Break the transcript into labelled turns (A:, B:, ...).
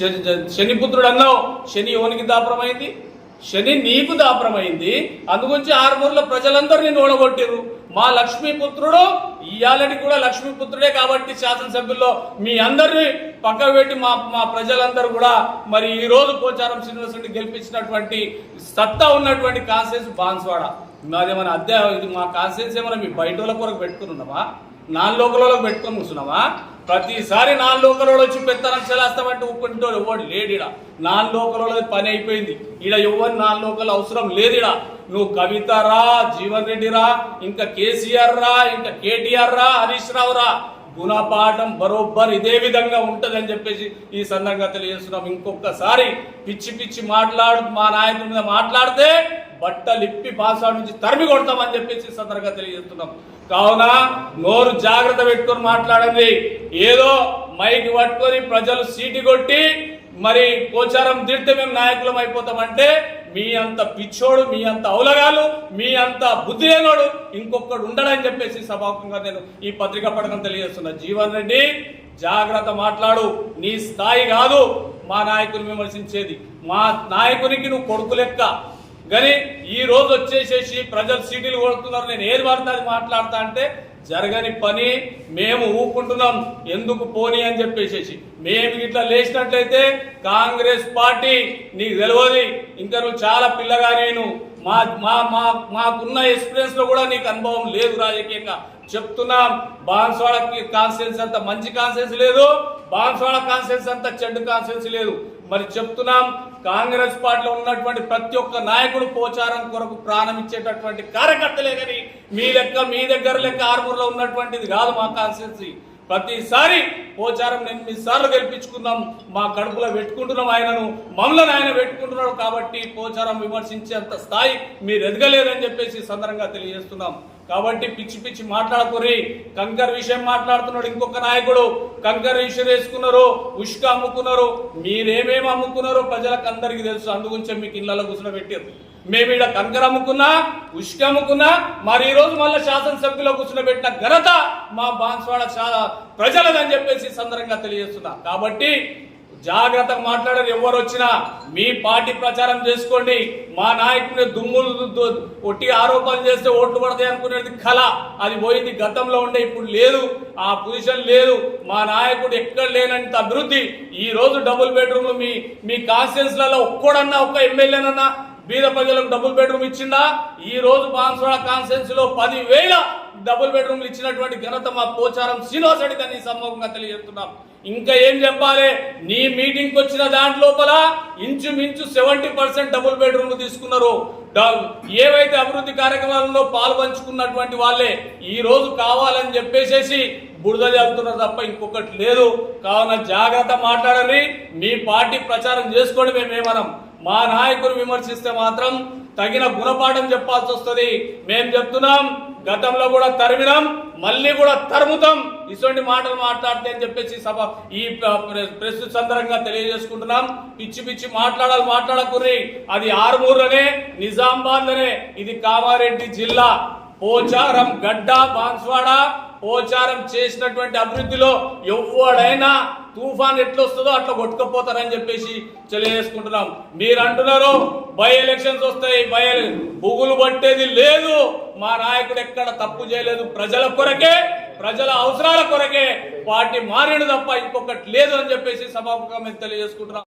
A: శని- శనిపుత్రుడు అన్నావు శని యోనికి దాపరమైంది? శని నీకు దాపరమైంది. అందుగురించి ఆరుమూరులో ప్రజలందరూ నిన్ను ఓడగొట్టిరు మా లక్ష్మీపుత్రుడు ఇయాలని కూడా లక్ష్మీపుత్రుడే కాబట్టి శాసనసభ్యుల్లో మీ అందరినీ పక్కకు పెట్టి మా మా ప్రజలందరూ కూడా మరి ఈ రోజు పోచారం శ్రీనివాస్ రెడ్డి గెలిపించినటువంటి సత్తా ఉన్నటువంటి కాన్సెన్స్ బాన్స్వాడ. మాదేమైనా అద్దె ఇది మా కాన్సెన్స్ ఏమైనా మీ బయట వాళ్ళ కొరకు పెట్టుకుని ఉన్నామా నాన్ లోకలలో పెట్టుకొని కూర్చున్నావా? ప్రతిసారి నాన్ లోకలలో వచ్చి పెత్తనం చెలాస్తామంటే ఊపుకుంటూ ఎవడు లేడిడా? నాన్ లోకలలో పని అయిపోయింది. ఈడ ఎవరు నాన్ లోకల్ అవసరం లేదిడా? నువ్వు కవిత రా జీవన్ రెడ్డి రా ఇంకా కేసీఆర్ రా ఇంకా కేటీఆర్ రా హరీష్ రావు రా. గుణపాఠం బరోబ్బర్ ఇదే విధంగా ఉంటుందని చెప్పేసి ఈ సందర్భంగా తెలియజేస్తున్నాం. ఇంకొకసారి పిచ్చి పిచ్చి మాట్లాడు మా నాయకుల మీద మాట్లాడితే బట్టలిప్పి పాసాడు నుంచి తరిమి కొడతామని చెప్పేసి ఈ సందర్భంగా తెలియజేస్తున్నాం. కావున నోరు జాగ్రత్త పెట్టుకొని మాట్లాడండి. ఏదో మైక్ పట్టుకొని ప్రజలు సీటి కొట్టి మరి పోచారం తిడితే మేము నాయకులం అయిపోతామంటే మీ అంత పిచ్చోడు మీ అంత ఔలగాలు మీ అంత బుద్ధి లేనోడు ఇంకొకడు ఉండడని చెప్పేసి సభాముఖంగా నేను ఈ పత్రికా పడకం తెలియజేస్తున్నా. జీవన్ రెడ్డి జాగ్రత్త మాట్లాడు. నీ స్థాయి కాదు మా నాయకుని విమర్శించేది. మా నాయకునికి నువ్వు కొడుకు లెక్క. కానీ ఈ రోజు వచ్చేసేసి ప్రజలు సీటీలు కొడుతున్నారు. నేను ఏది పడితే మాట్లాడతా అంటే జరగని పని మేము ఊపుకుంటున్నాం ఎందుకు పోనీ అని చెప్పేసేసి. మేము ఇట్లా లేచినట్లయితే కాంగ్రెస్ పార్టీ నీకు తెలియదు ఇంకా నువ్వు చాలా పిల్లగా నేను మా మా మా మాకున్న ఎక్స్పీరియన్స్లో కూడా నీకు అనుభవం లేదు రాజకీయంగా. చెప్తున్నాం బాన్స్వాడకి కాన్సెన్స్ అంత మంచి కాన్సెన్స్ లేదు బాన్స్వాడ కాన్సెన్స్ అంత చెడ్డ కాన్సెన్స్ లేదు. మరి చెప్తున్నాం కాంగ్రెస్ పార్టీలో ఉన్నటువంటి ప్రతి ఒక్క నాయకుడు పోచారం కొరకు ప్రాణం ఇచ్చేటటువంటి కార్యకర్తలే కానీ మీ లెక్క మీ దగ్గర లెక్క ఆర్మూర్లో ఉన్నటువంటిది కాదు మా కాన్స్టిట్యూన్సీ ప్రతిసారి పోచారం ఎనిమిది సార్లు గెలిపించుకున్నాం మా కడుపులో పెట్టుకుంటున్నాం ఆయనను మమ్మల్ని ఆయన పెట్టుకుంటున్నాడు కాబట్టి పోచారం విమర్శించేంత స్థాయి మీరు ఎదగలేదని చెప్పేసి సందర్భంగా తెలియజేస్తున్నాం. కాబట్టి పిచ్చి పిచ్చి మాట్లాడుకుని కంకర్ విషయం మాట్లాడుతున్నాడు ఇంకొక నాయకుడు. కంకర్ విషయం వేసుకున్నారు ఉష్క అమ్ముకున్నారు మీరేమేమి అమ్ముకున్నారో ప్రజలకు అందరికీ తెలుసు. అందుగురించి మీకు ఇళ్ళలో కూర్చుని పెట్టారు మేము ఇక్కడ కంకర అమ్ముకున్నా ఉష్క అమ్ముకున్నా మరి ఈ రోజు మళ్ళీ శాసనసభ్యులో కూర్చుని పెట్టిన ఘనత మా బాన్స్వాడ ప్రజలదని చెప్పేసి సందర్భంగా తెలియజేస్తున్నా. కాబట్టి జాగ్రత్తగా మాట్లాడారు. ఎవరు వచ్చినా మీ పార్టీ ప్రచారం చేసుకోండి. మా నాయకుని దుమ్ములు ఒట్టి ఆరోపణలు చేస్తే ఓట్లు పడతాయి అనుకునేది కళ. అది పోయింది గతంలో ఉండే ఇప్పుడు లేదు. ఆ పొజిషన్ లేదు. మా నాయకుడు ఎక్కడ లేనంత అభివృద్ధి. ఈ రోజు డబుల్ బెడ్రూమ్ మీ మీ కాన్స్టిట్యున్సీలలో ఒక్కడన్నా ఒక్క ఎమ్మెల్యేనన్నా బీద ప్రజలకు డబుల్ బెడ్రూమ్ ఇచ్చిందా? ఈ రోజు బాన్స్వాడ కాన్స్టిట్యూన్సీ పదివేల డబుల్ బెడ్రూమ్లు ఇచ్చినటువంటి ఘనత మా పోచారం శ్రీనివాస్ రెడ్డి గారిని సమూహంగా తెలియజేస్తున్నాం. ఇంకా ఏం చెప్పాలి? నీ మీటింగ్ వచ్చిన దాంట్లోపల ఇంచుమించు సెవెంటీ పర్సెంట్ డబుల్ బెడ్రూమ్లు తీసుకున్నారు. ఏవైతే అభివృద్ధి కార్యక్రమాలలో పాల్పంచుకున్నటువంటి వాళ్ళే ఈ రోజు కావాలని చెప్పేసేసి బురద జరుగుతున్నారు తప్ప ఇంకొకటి లేదు. కావున జాగ్రత్త మాట్లాడండి. మీ పార్టీ ప్రచారం చేసుకోండి మేమేమనం మా నాయకులు విమర్శిస్తే మాత్రం తగిన గుణపాఠం చెప్పాల్సి వస్తుంది. మేము చెప్తున్నాం గతంలో కూడా తరిమినాం మళ్ళీ కూడా తరుముతాం. ఇటువంటి మాటలు మాట్లాడితే అని చెప్పేసి సభ ఈ ప్ర- ప్రెస్ సందర్భంగా తెలియజేసుకుంటున్నాం. పిచ్చి పిచ్చి మాట్లాడాలి మాట్లాడకుర్రి. అది ఆరుమూరులోనే నిజామాబాద్లోనే. ఇది కామారెడ్డి జిల్లా. పోచారం గడ్డ బాన్స్వాడ పోచారం చేసినటువంటి అభివృద్ధిలో ఎవడైనా తుఫాన్ ఎట్లొస్తుందో అట్లా కొట్టుకపోతారని చెప్పేసి తెలియజేసుకుంటున్నాం మీరు అంటున్నారు బై ఎలక్షన్స్ వస్తాయి బై బుగులు పట్టేది లేదు. మా నాయకుడు ఎక్కడ తప్పు చేయలేదు ప్రజల కొరకే ప్రజల అవసరాల కొరకే. పార్టీ మారిన తప్ప ఇంకొకటి లేదు అని చెప్పేసి సభాముఖంగా మేము తెలియజేసుకుంటున్నాం.